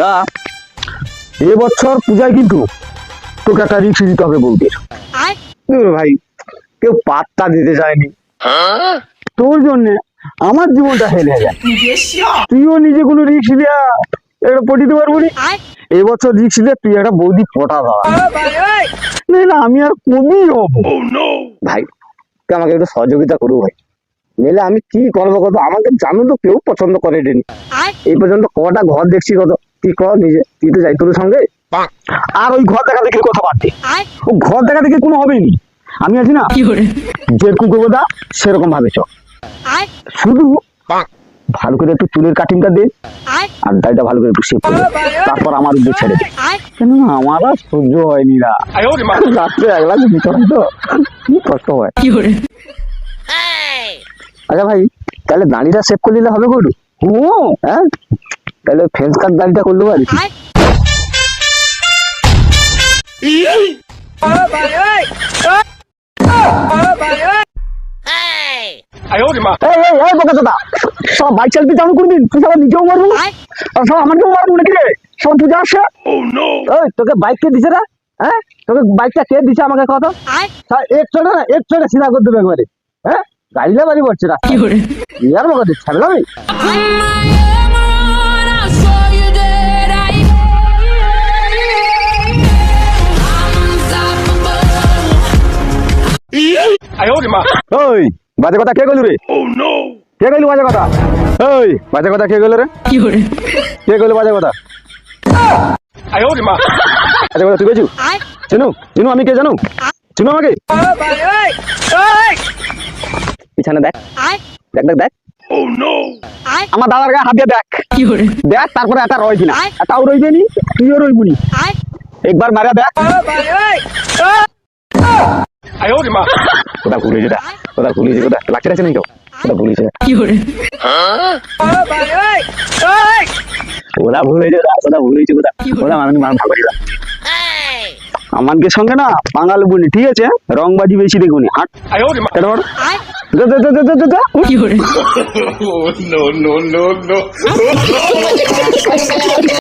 যা এবছর পূজায় কিন্তু তোকে একটা রিক্স দিতে হবে বৌদির ভাই? কেউ পাত্তা দিতে চায়নি। তোর জন্য আমার জীবনটা হেলে যায় তুইও নিজে কোনো রিক্স দিয়া এটা পটিতে পারব নি? এবছর রিক্স দিয়ে তুই একটা বৌদি পটা দাঁড়া না না আমি আর কমই হব। ভাই তুই আমাকে একটু সহযোগিতা করু ভাই। নইলে আমি কি করব কত? আমাকে জানো তো কেউ পছন্দ করে এই পর্যন্ত কটা ঘর দেখছি কত? তুই কর নিজে তুই তো যাই তোর সঙ্গে। আর ওই ঘর দেখা দেখি কথা বাদ দে ও ঘর দেখা দেখে কোনো হবেই নি। আমি আছি না। যেরকম করব দা সেরকম ভাবে চ শুধু ভালো করে একটু চুলের কাটিংটা দে। আর দাড়িটা ভালো করে একটু শেপ করে তারপর আমার উদ্যোগ ছেড়ে দে। কেন আমার আর সহ্য হয়নি না রাত্রে একলা ভিতরে তো। কি কষ্ট হয়। আচ্ছা ভাই তাহলে দাড়িটা সেভ করে নিলে হবে গরু? হুম হ্যাঁ? তাহলে ফেন্স কাট কি বোকা চোদা সব বাইক করে দিন তুই সবাই নিজেও মারবো আর সব আমাকেও মারবো নাকি রে? সব পূজা আসছে ওই তোকে বাইক কে দিছে রে? হ্যাঁ? তোকে বাইকটা কে দিছে আমাকে কত? এক না এক সিধা করে দেবে একবারে। হ্যাঁ? গাড়িলে বাড়ি পড়ছে না। ছাড়বে আমি? ওই বাজে কথা কে গেলু রে? কে গেলু বাজে কথা? ওই বাজে কথা কে গেল রে? কে গেল বাজে কথা? বাজে কথা তুই গেছু চিনু চিনু আমি কে জানু? চিনু আমাকে? পিছনে দেখ। দেখ দেখ দেখ। আমার দাদার গায়ে হাত দিয়ে দেখ। দেখ তারপরে একটা রয় কিনা এটাও রইবে নি তুইও রইবি নি একবার মারা দেখ। কোথা ঘুরেছে দেখ কোথা ঘুরেছে কোথা লাগছে আছে নাকি কোথা ঘুরেছে ওরা ভুলেছে ওরা ভুলেছে কোথা ওরা মানুষ মানুষ ভালো করে আমানকে সঙ্গে না বাঙাল বলি ঠিক আছে? রংবাজি বেশি দেখুনি। হাট।